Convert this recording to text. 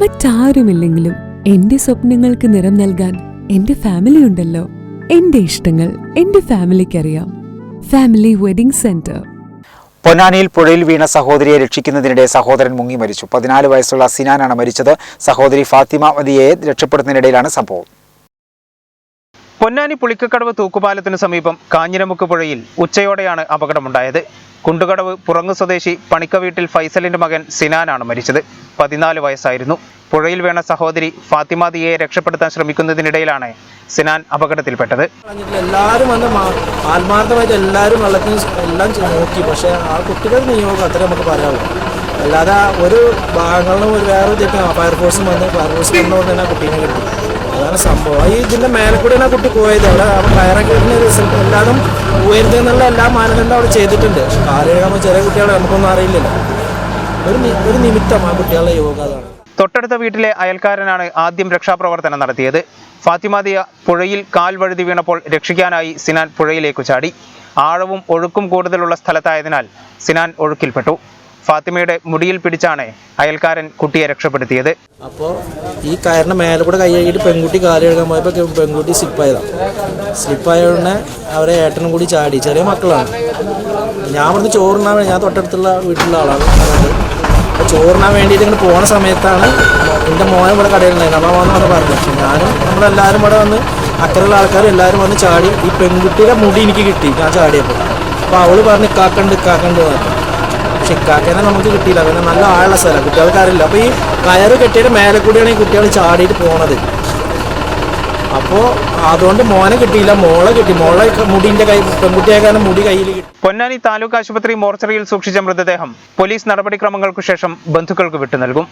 മറ്റാരുമില്ലെങ്കിലും എന്റെ സ്വപ്നങ്ങൾക്ക് നിറം നൽകാൻ എന്റെ ഫാമിലി ഉണ്ടല്ലോ. എന്റെ ഇഷ്ടങ്ങൾ എന്റെ ഫാമിലിക്കറിയാം ഫാമിലി വെഡിംഗ് സെന്റർ പൊന്നാനിയിൽ പുഴയിൽ വീണ സഹോദരിയെ രക്ഷിക്കുന്നതിനിടെ സഹോദരൻ മുങ്ങി മരിച്ചു. പതിനാല് വയസ്സുള്ള സിനാനാണ് മരിച്ചത്. സഹോദരി ഫാത്തിമ മതിയെ രക്ഷപ്പെടുത്തുന്നതിനിടയിലാണ് സംഭവം. പൊന്നാനി പുളിക്കക്കടവ് തൂക്കുപാലത്തിന് സമീപം കാഞ്ഞിരമുക്ക് പുഴയിൽ ഉച്ചയോടെയാണ് അപകടമുണ്ടായത്. കുണ്ടുകടവ് പുറങ്ങു സ്വദേശി പണിക്ക വീട്ടിൽ ഫൈസലിന്റെ മകൻ സിനാനാണ് മരിച്ചത്. പതിനാല് വയസ്സായിരുന്നു. പുഴയിൽ വീണ സഹോദരി ഫാത്തിമാദിയെ രക്ഷപ്പെടുത്താൻ ശ്രമിക്കുന്നതിനിടയിലാണ് സിനാൻ അപകടത്തിൽപ്പെട്ടത്. എല്ലാവരും ആത്മാർത്ഥമായിട്ട് എല്ലാവരും എല്ലാം നോക്കി. പക്ഷേ ആ കുട്ടികളുടെ നിയോഗം അത്ര നമുക്ക് പറയാവൂ അല്ലാതെ ഒരു ഭാഗങ്ങളിലും ഒരു വേറെ ഫയർഫോഴ്സും വന്ന് ഫയർഫോഴ്സ് വന്നുകൊണ്ട് തന്നെ കുട്ടീനെ കിട്ടി. അതാണ് സംഭവം. ഈ ഇതിന്റെ മേലെ കൂടെയാണ് ആ കുട്ടി പോയത്. അവിടെ കയറൊക്കെ ഫയറൊക്കെ ഇടുന്ന റിസൾട്ട് എല്ലാതും ഉയരുത് എന്നുള്ള എല്ലാ മാനദണ്ഡം അവിടെ ചെയ്തിട്ടുണ്ട്. കാര്യം ചെറിയ കുട്ടികളെ നമുക്കൊന്നും അറിയില്ലല്ലോ. ഒരു ഒരു നിമിത്തം ആ കുട്ടികളുടെ യോഗ അതാണ്. തൊട്ടടുത്ത വീട്ടിലെ അയൽക്കാരനാണ് ആദ്യം രക്ഷാപ്രവർത്തനം നടത്തിയത്. ഫാത്തിമാദിയ പുഴയിൽ കാൽ വഴുതി വീണപ്പോൾ രക്ഷിക്കാനായി സിനാൻ പുഴയിലേക്ക് ചാടി. ആഴവും ഒഴുക്കും കൂടുതലുള്ള സ്ഥലത്തായതിനാൽ സിനാൻ ഒഴുക്കിൽപ്പെട്ടു. ഫാത്തിമയുടെ മുടിയിൽ പിടിച്ചാണ് അയൽക്കാരൻ കുട്ടിയെ രക്ഷപ്പെടുത്തിയത്. അപ്പോൾ ഈ കയറിന് മേലെ കൂടെ കൈ കഴുകിയിട്ട് പെൺകുട്ടി കാൽ കഴുകാൻ പോയപ്പോൾ പെൺകുട്ടി സ്ലിപ്പായതാണ് സ്ലിപ്പായ ഉടനെ അവരെ ഏട്ടനും കൂടി ചാടി. ചെറിയ മക്കളാണ്. ഞാൻ ഇവിടുന്ന് ചോറിനാൻ വേണ്ടി ഞാൻ തൊട്ടടുത്തുള്ള വീട്ടിലുള്ള ആളാണ്. അപ്പോൾ ചോറിനാൻ വേണ്ടിയിട്ട് ഇങ്ങനെ പോകുന്ന സമയത്താണ് എന്റെ മോനെ ഇവിടെ കടയിലുണ്ടായിരുന്നു അപ്പോൾ വന്ന് വന്ന് പറഞ്ഞു. ഞാനും നമ്മളെല്ലാവരും ഇവിടെ വന്ന് അക്കരെയുള്ള ആൾക്കാർ എല്ലാവരും വന്ന് ചാടി. ഈ പെൺകുട്ടിയുടെ മുടി എനിക്ക് കിട്ടി. ഞാൻ ചാടിയപ്പോൾ അപ്പോൾ അവൾ പറഞ്ഞ് കാക്കണ്ട് കാക്കണ്ട് പറഞ്ഞു. പക്ഷെ ഇക്കാക്കേനെ നമുക്ക് കിട്ടിയില്ല. പിന്നെ നല്ല ആഴുള്ള സ്ഥലമാണ് കുട്ടികൾക്ക് അറിയില്ല അപ്പോൾ ഈ കയറ് കെട്ടിയുടെ മേലെ കൂടിയാണ് ഈ കുട്ടികൾ ചാടിയിട്ട് പോണത്. അപ്പോൾ അതുകൊണ്ട് മോനെ കിട്ടിയില്ല. മോളെ കിട്ടി. മോളെ മുടിന്റെ കൈ പെൺകുട്ടിയേക്കാനും മുടി കയ്യിൽ കിട്ടി. പൊന്നാനി താലൂക്ക് ആശുപത്രി മോർച്ചറിയിൽ സൂക്ഷിച്ച മൃതദേഹം പോലീസ് നടപടിക്രമങ്ങൾക്കു ശേഷം ബന്ധുക്കൾക്ക് വിട്ടു നൽകും.